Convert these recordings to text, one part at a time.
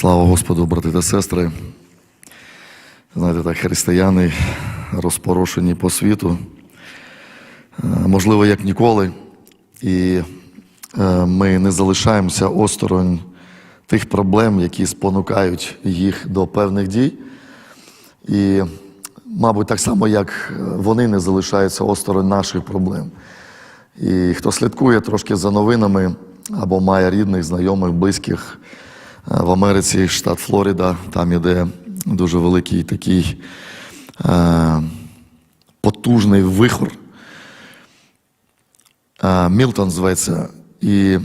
Слава Господу, брати та сестри. Знаєте, так, християни розпорошені по світу, е, можливо, як ніколи. І е, ми не залишаємося осторонь тих проблем, які спонукають їх до певних дій. І, мабуть, так само, як вони не залишаються осторонь наших проблем. І хто слідкує трошки за новинами або має рідних, знайомих, близьких в Америці, штат Флорида, там іде дуже великий такий е, потужний вихор. Е, Мілтон зветься, і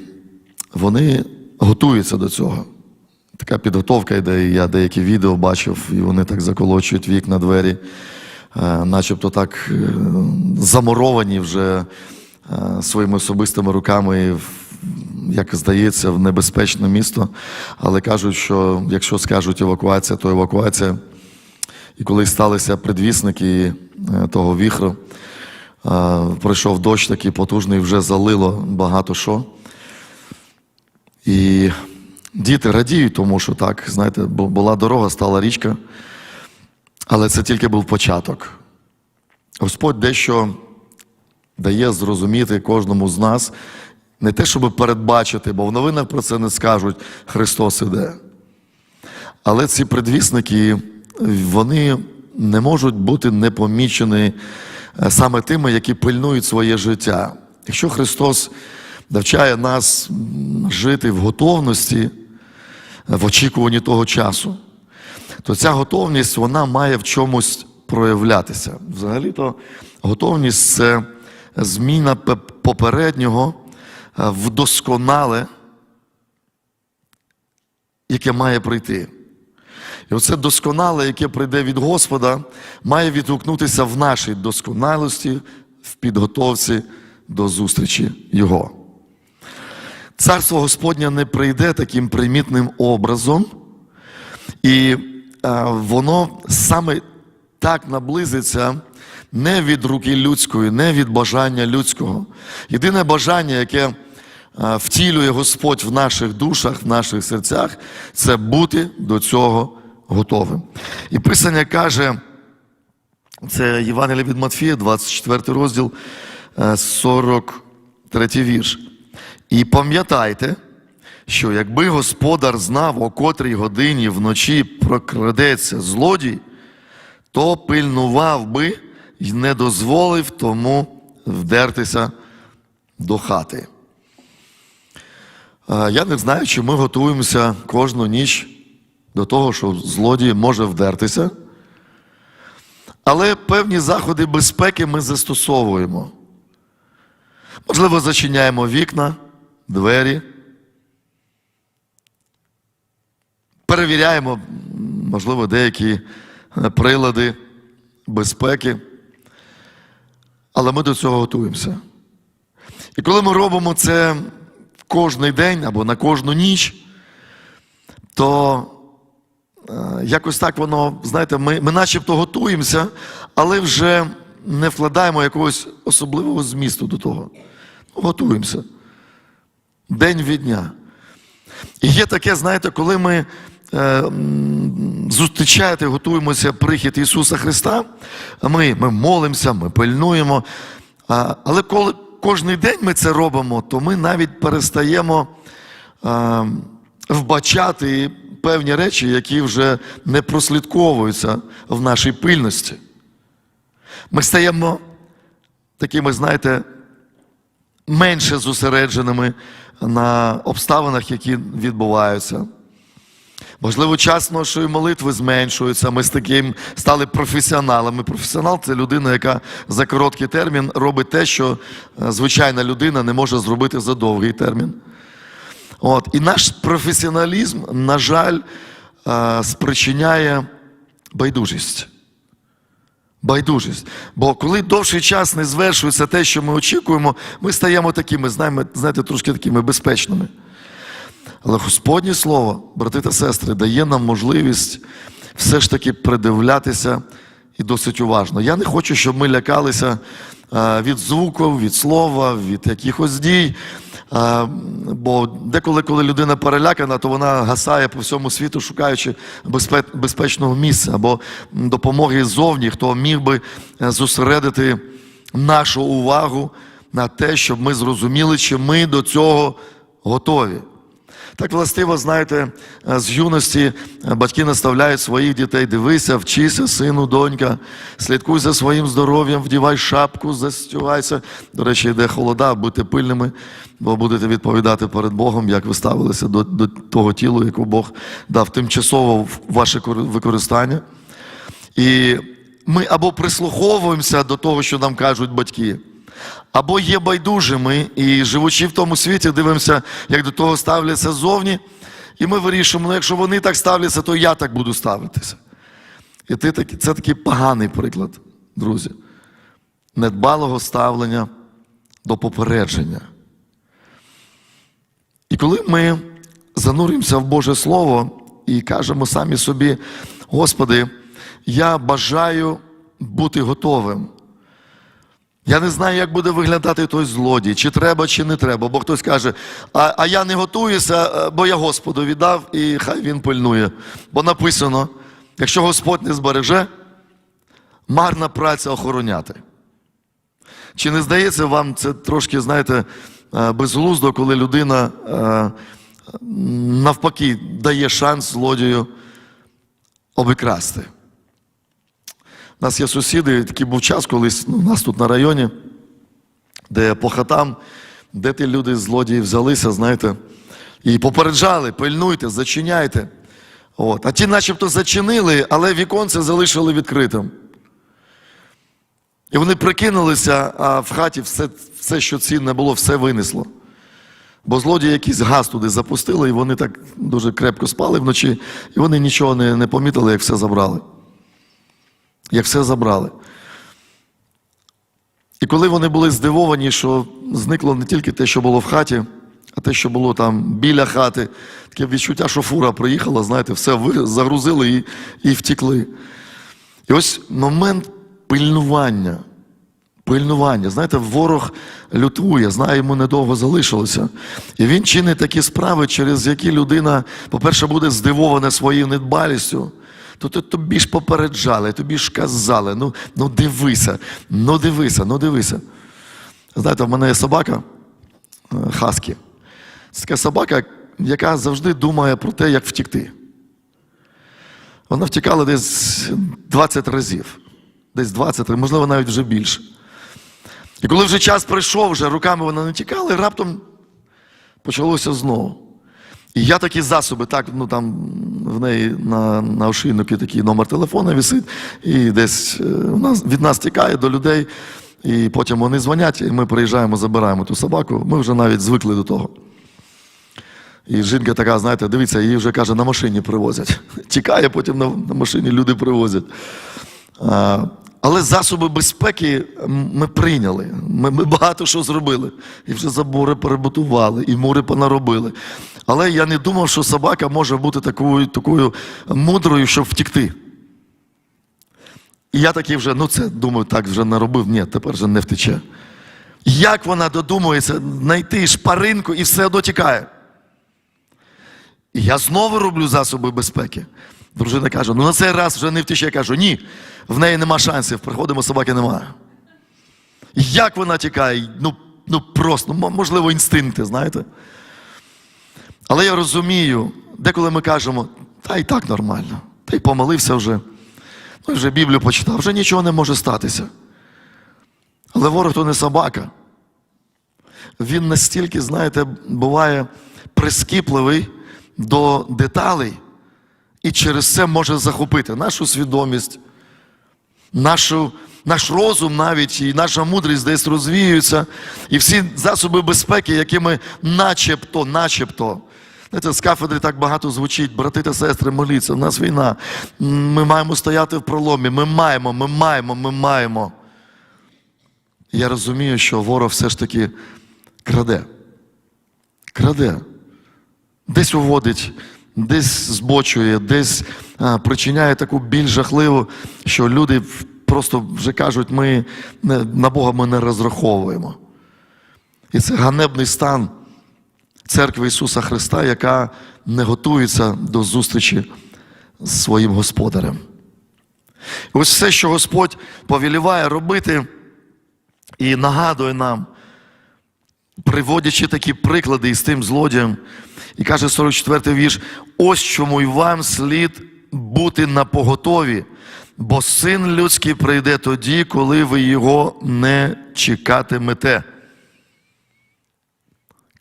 вони готуються до цього. Така підготовка йде, я деякі відео бачив, і вони так заколочують вікна, двері, е, начебто так е, замуровані вже е, своїми особистими руками, як здається, в небезпечне місто. Але кажуть, що якщо скажуть евакуація, то евакуація. І коли сталися предвісники е, того віхру, е, пройшов дощ такий потужний, вже залило багато що. І діти радіють, тому що так, знаєте, була дорога, стала річка, але це тільки був початок. Господь дещо дає зрозуміти кожному з нас, не те, щоб передбачити, бо в новинах про це не скажуть Христос іде. Але ці предвісники, вони не можуть бути непомічені е, саме тими, які пильнують своє життя. Якщо Христос навчає нас жити в готовності, е, в очікуванні того часу, то ця готовність вона має в чомусь проявлятися. Взагалі-то готовність це зміна попереднього е, в досконале, яке має прийти. І оце досконале, яке прийде від Господа, має відгукнутися в нашій досконалості, в підготовці до зустрічі Його. Царство Господнє не прийде таким примітним образом, і е, воно саме так наблизиться не від руки людської, не від бажання людського. Єдине бажання, яке втілює Господь в наших душах, в наших серцях, це бути до цього готовим. І Писання каже, це Євангелія від Матфія, 24 розділ, е, 43 вірш. І пам'ятайте, що якби господар знав, о котрій годині вночі прокрадеться злодій, то пильнував би і не дозволив тому вдертися до хати. Я не знаю, чи ми готуємося кожну ніч до того, що злодій може вдертися. Але певні заходи безпеки ми застосовуємо. Можливо, зачиняємо вікна, двері. Перевіряємо, можливо, деякі е, прилади безпеки. Але ми до цього готуємося. І коли ми робимо це кожний день або на кожну ніч, то е, якось так воно, знаєте, ми, ми начебто готуємося, але вже не вкладаємо якогось особливого змісту до того. Ну, готуємося. День від дня. І є таке, знаєте, коли ми е, зустрічаєте, готуємося прихід Ісуса Христа, ми, ми молимося, ми пильнуємо. А, але коли кожен день ми це робимо, то ми навіть перестаємо е, вбачати певні речі, які вже не прослідковуються в нашій пильності. Ми стаємо такими, знаєте, менше зосередженими на обставинах, які відбуваються. Можливо, час нашої молитви зменшується. Ми з таким стали професіоналами. Професіонал це людина, яка за короткий термін робить те, що е, звичайна людина не може зробити за довгий термін. От. І наш професіоналізм, на жаль, е, спричиняє байдужість. Байдужість. Бо коли довший час не звершується те, що ми очікуємо, ми стаємо такими, знаєте, трошки такими безпечними. Але Господнє Слово, брати та сестри, дає нам можливість все ж таки придивлятися і досить уважно. Я не хочу, щоб ми лякалися е, від звуків, від слова, від якихось дій. Бо деколи, коли людина перелякана, то вона гасає по всьому світу, шукаючи безпечного місця або допомоги ззовні, хто міг би е, зосередити нашу увагу на те, щоб ми зрозуміли, чи ми до цього готові. Так властиво, знаєте, е, з юності е, батьки наставляють своїх дітей: дивися, вчися, сину, донька, слідкуй за своїм здоров'ям, вдівай шапку, застюгайся. До речі, йде холода, будьте пильними, бо будете відповідати перед Богом, як ви ставилися до, до того тілу, яке Бог дав тимчасово в ваше використання. І ми або прислуховуємося до того, що нам кажуть батьки, або є байдужими і живучи в тому світі, дивимося, як до того ставляться ззовні, і ми вирішуємо, ну якщо вони так ставляться, то я так буду ставитися. І ти такі- це такий поганий приклад, друзі, недбалого ставлення до попередження. І коли ми зануримося в Боже Слово і кажемо самі собі, Господи, я бажаю бути готовим. Я не знаю, як буде виглядати той злодій, чи треба, чи не треба. Бо хтось каже, а, а я не готуюся, е, бо я Господу віддав, і хай він пильнує. Бо написано: якщо Господь не збереже, марна праця охороняти. Чи не здається вам це трошки, знаєте, е, безглуздо, коли людина е, навпаки дає шанс злодію обікрасти? У нас є сусіди, такий був час колись ну, у нас тут на районі, де по хатам, де ті люди злодії взялися, знаєте, і попереджали, пильнуйте, зачиняйте. От. А ті начебто зачинили, але віконце залишили відкритим. І вони прикинулися, а в хаті все, все, що цінне було, все винесло. Бо злодії якийсь газ туди запустили, і вони так дуже крепко спали вночі, і вони нічого не, не помітили, як все забрали. Як все забрали. І коли вони були здивовані, що зникло не тільки те, що було в хаті, а те, що було там біля хати, таке відчуття, що фура приїхала, знаєте, все загрузили і, і втікли. І ось момент пильнування. Пильнування. Знаєте, ворог лютує, знає, йому недовго залишилося. І він чинить такі справи, через які людина, по-перше, буде здивована своєю недбалістю. То то тобі ж попереджали, тобі ж казали, ну, ну дивися, ну дивися, ну дивися. Знаєте, в мене є собака е, Хаскі. Це така собака, яка завжди думає про те, як втікти. Вона втікала десь 20 разів. Десь 20, можливо, навіть вже більше. І коли вже час прийшов, вже руками вона не тікала, і раптом почалося знову. І я такі засоби, так, ну там в неї на, на ошейнику такий номер телефона висить, і десь е, нас, від нас тікає до людей, і потім вони дзвонять, і ми приїжджаємо, забираємо ту собаку. Ми вже навіть звикли до того. І жінка така, знаєте, дивіться, її вже каже, на машині привозять. Тікає, потім на, на машині люди привозять. А, але засоби безпеки ми прийняли. Ми, ми багато що зробили. І вже забори перебутували, і мури понаробили. Але я не думав, що собака може бути такою, такою мудрою, щоб втікти. І я такий вже, ну це думаю, так вже наробив. Ні, тепер вже не втече. Як вона додумується знайти шпаринку і все одно тікає? І я знову роблю засоби безпеки. Дружина каже: ну на цей раз вже не втече. Я кажу, ні, в неї нема шансів, приходимо, собаки немає. Як вона тікає? Ну, ну просто, можливо, інстинкти, знаєте. Але я розумію, деколи ми кажемо, та й так нормально, та й помолився вже, ну вже Біблію почитав, вже нічого не може статися. Але ворог то не собака. Він настільки, знаєте, буває прискіпливий до деталей, і через це може захопити нашу свідомість, нашу, наш розум навіть і наша мудрість десь розвіюється. І всі засоби безпеки, які ми начебто, начебто. Знаєте, з кафедри так багато звучить, брати та сестри, моліться, в нас війна. Ми маємо стояти в проломі. Ми маємо, ми маємо, ми маємо. Я розумію, що ворог все ж таки краде. Краде. Десь уводить, десь збочує, десь а, причиняє таку біль жахливу, що люди просто вже кажуть, ми на Бога ми не розраховуємо. І це ганебний стан церкви Ісуса Христа, яка не готується до зустрічі з своїм Господарем. Ось все, що Господь повеліває робити і нагадує нам, приводячи такі приклади із тим злодієм, і каже 44-й вірш: ось чому й вам слід бути на поготові, бо син людський прийде тоді, коли ви його не чекатимете.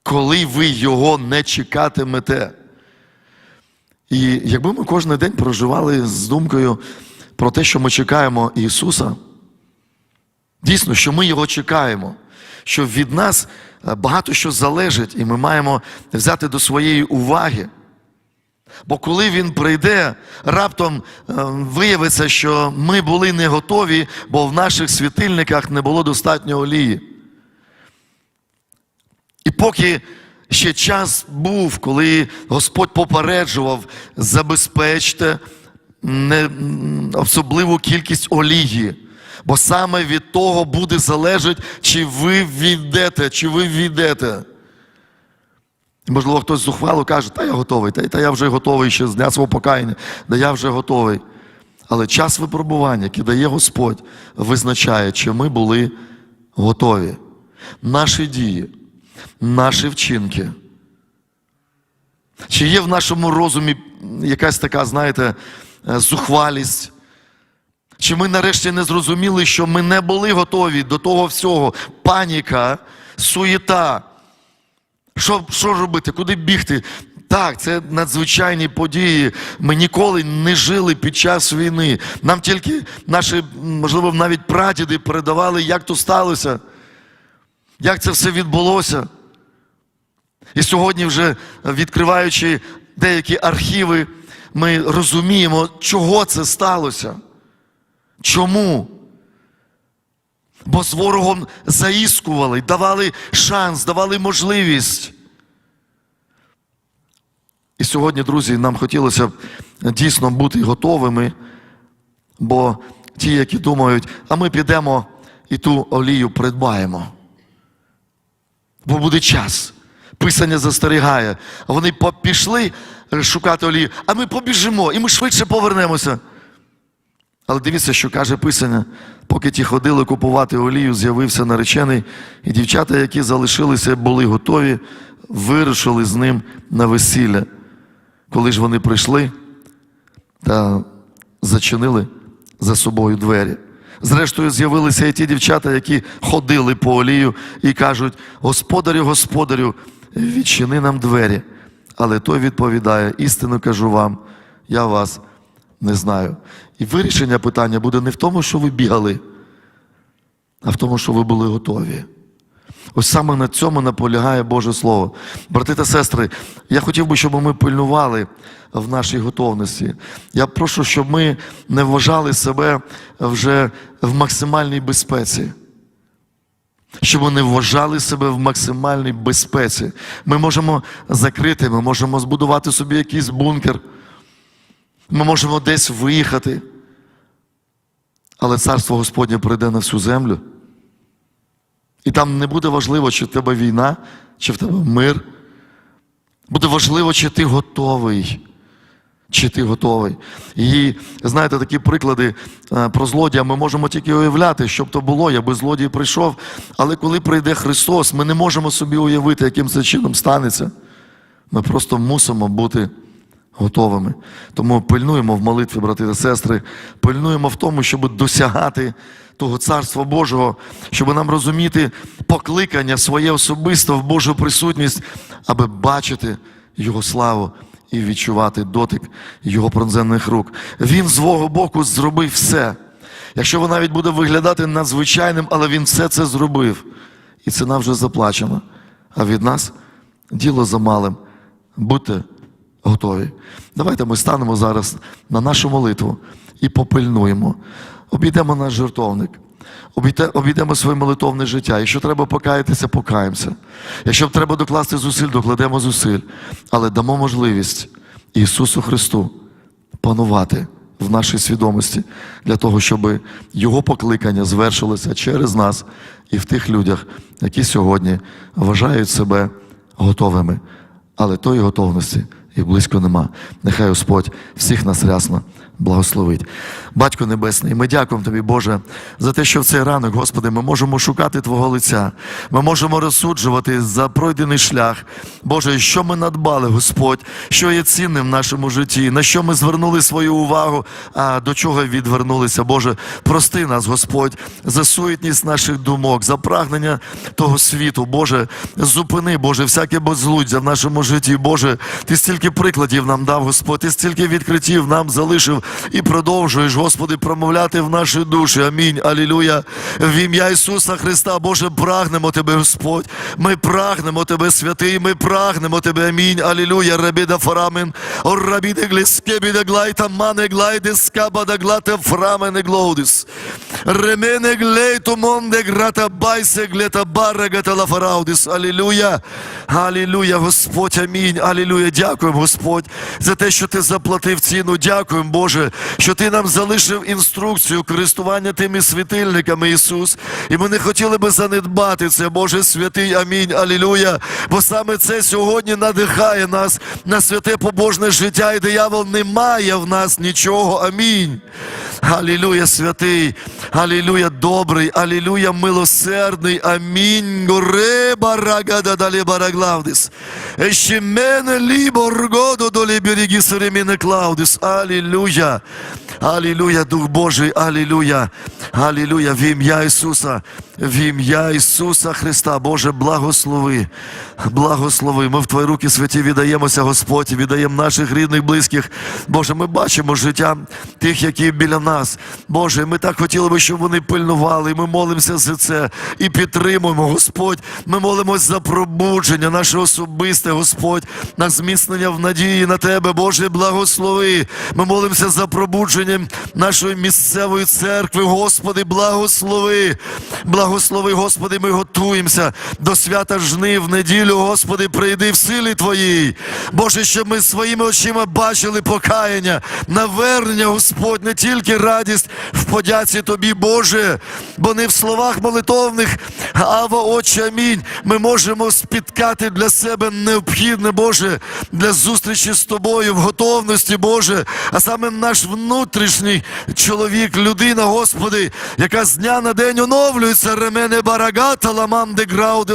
Коли ви його не чекатимете. І якби ми кожен день проживали з думкою про те, що ми чекаємо Ісуса, дійсно, що ми Його чекаємо, що від нас е, багато що залежить, і ми маємо взяти до своєї уваги. Бо коли Він прийде, раптом е, виявиться, що ми були не готові, бо в наших світильниках не було достатньо олії. І поки ще час був, коли Господь попереджував, забезпечте не, особливу кількість олії. Бо саме від того буде залежати, чи ви війдете, чи ви війдете. Можливо, хтось зухвало каже, та я готовий, та, та я вже готовий ще з дня свого покаяння, да я вже готовий. Але час випробування, який дає Господь, визначає, чи ми були готові. Наші дії, наші вчинки. Чи є в нашому розумі якась така, знаєте, е, зухвалість? Чи ми нарешті не зрозуміли, що ми не були готові до того всього? Паніка, суєта. Що, що робити? Куди бігти? Так, це надзвичайні події. Ми ніколи не жили під час війни. Нам тільки наші, можливо, навіть прадіди передавали, як то сталося, як це все відбулося. І сьогодні, вже відкриваючи деякі архіви, ми розуміємо, чого це сталося. Чому? Бо з ворогом заіскували, давали шанс, давали можливість. І сьогодні, друзі, нам хотілося б дійсно бути готовими, бо ті, які думають, а ми підемо і ту олію придбаємо. Бо буде час. Писання застерігає. Вони пішли шукати олію, а ми побіжимо, і ми швидше повернемося. Але дивіться, що каже Писання. Поки ті ходили купувати олію, з'явився наречений, і дівчата, які залишилися, були готові, вирушили з ним на весілля. Коли ж вони прийшли та зачинили за собою двері. Зрештою, з'явилися і ті дівчата, які ходили по олію і кажуть: Господарю, господарю, відчини нам двері. Але той відповідає: істину кажу вам, я вас не знаю. І вирішення питання буде не в тому, що ви бігали, а в тому, що ви були готові. Ось саме на цьому наполягає Боже Слово. Брати та сестри, я хотів би, щоб ми пильнували в нашій готовності. Я прошу, щоб ми не вважали себе вже в максимальній безпеці. Щоб не вважали себе в максимальній безпеці. Ми можемо закрити, ми можемо збудувати собі якийсь бункер. Ми можемо десь виїхати. Але царство Господнє прийде на всю землю. І там не буде важливо, чи в тебе війна, чи в тебе мир. Буде важливо, чи ти готовий. Чи ти готовий. І знаєте, такі приклади е, про злодія ми можемо тільки уявляти, що б то було, якби злодій прийшов. Але коли прийде Христос, ми не можемо собі уявити, яким це чином станеться. Ми просто мусимо бути готовими. Тому пильнуємо в молитві, брати та сестри, пильнуємо в тому, щоб досягати того Царства Божого, щоб нам розуміти покликання своє особисте в Божу присутність, аби бачити Його славу і відчувати дотик Його пронзенних рук. Він з свого боку зробив все. Якщо воно навіть буде виглядати надзвичайним, але він все це зробив. І ціна вже заплачена. А від нас діло за малим. Будьте готові. Давайте ми станемо зараз на нашу молитву і попильнуємо. Обійдемо наш жертовник. Обійде- Обійдемо своє молитовне життя. Якщо треба покаятися, покаємося. Якщо треба докласти зусиль, докладемо зусиль. Але дамо можливість Ісусу Христу панувати в нашій свідомості для того, щоб Його покликання звершилося через нас і в тих людях, які сьогодні вважають себе готовими. Але тої готовності і близько нема. Нехай Господь всіх нас рясно благословить. Батько Небесний, ми дякуємо Тобі, Боже, за те, що в цей ранок, Господи, ми можемо шукати Твого лиця. Ми можемо розсуджувати за пройдений шлях. Боже, що ми надбали, Господь, що є цінним в нашому житті, на що ми звернули свою увагу, а до чого відвернулися. Боже, прости нас, Господь, за суетність наших думок, за прагнення того світу. Боже, зупини, Боже, всяке безлуддя в нашому житті. Боже, Ти стільки прикладів нам дав, Господь, Ти стільки відкриттів нам залишив і продовжуєш, Господи, промовляти в наші душі. Амінь. Алілуя. В ім'я Ісуса Христа, Боже, прагнемо Тебе, Господь. Ми прагнемо Тебе, святий, ми прагнемо Тебе. Амінь. Алілуя. Рабіда фарамен. Оррабіде глескебіде глайта мане глайде скабада глата фрамене глоудис. Ремене глейту монде грата байсе глета баррегата лафараудис. Алілуя. Алілуя, Господь, амінь. Алілуя. Дякуємо, Господь, за те, що Ти заплатив ціну. Дякуємо, Боже, що Ти нам залишив інструкцію користування тими світильниками, Ісус. І ми не хотіли би занедбати це, Боже святий. Амінь. Алілуя. Бо саме це сьогодні надихає нас на святе побожне життя, і диявол не має в нас нічого. Амінь. Алілуя, святий, Алілуя, добрий, Алілуя, милосердний, амінь. Горе барагада далі бараглавдис. Ещемене лібор году долі береги клаудис. Алілуя. Алілуя, Дух Божий, Алілуя. Алілуя, в ім'я Ісуса, в ім'я Ісуса Христа, Боже, благослови, благослови. Ми в Твої руки святі віддаємося, Господь, віддаємо наших рідних, близьких. Боже, ми бачимо життя тих, які біля нас. Боже, ми так хотіли би, щоб вони пильнували. І ми молимося за це і підтримуємо, Господь. Ми молимось за пробудження, наше особисте, Господь, на зміцнення в надії на Тебе, Боже, благослови. Ми молимося за пробудження нашої місцевої церкви, Господи, благослови. Благослови, Господи, ми готуємося до свята жнив в неділю, Господи, прийди в силі Твоїй. Боже, щоб ми своїми очима бачили покаяння, навернення, Господь, не тільки радість в подяці Тобі, Боже, бо не в словах молитовних, а в очі амінь. Ми можемо спіткати для себе необхідне, Боже, для зустрічі з Тобою в готовності, Боже, а саме наш внутрішній чоловік, людина, Господи, яка з дня на день оновлюється, ремене барагата, ламам де грауди.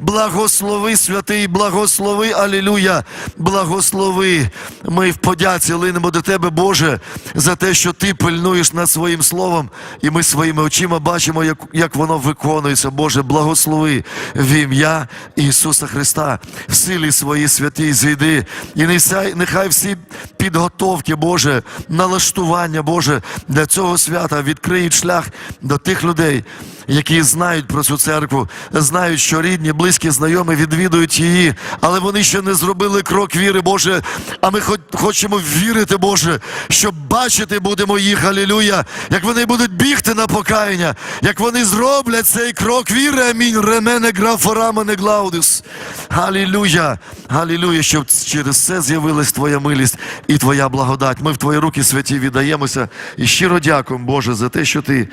Благослови, святий, благослови, алілуя, благослови. Ми в подяці линемо до Тебе, Боже, за те, що Ти пильнуєш над своїм словом, і ми своїми очима бачимо, як, як воно виконується. Боже, благослови в ім'я Ісуса Христа, в силі своїй святій зійди. І нехай, нехай всі підготовки, Боже, налаштування, Боже, для цього свята відкриють шлях до тих людей, які знають про цю церкву, знають, що рідні, близькі, знайомі відвідують її, але вони ще не зробили крок віри, Боже. А ми хочемо вірити, Боже, що бачити будемо їх, алілюя, як вони будуть бігти на покаяння, як вони зроблять цей крок віри, амінь, ремене графорамене глаудис. Алілюя, алілюя, щоб через це з'явилась Твоя милість і Твоя благодать. Ми в Твої руки святі віддаємося і щиро дякуємо, Боже, за те, що Ти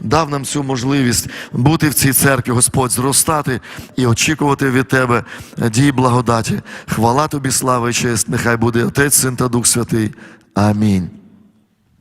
дав нам цю можливість бути в цій церкві, Господь, зростати і очікувати від Тебе дій благодаті. Хвала Тобі, слава і честь, нехай буде Отець, Син та Дух Святий. Амінь.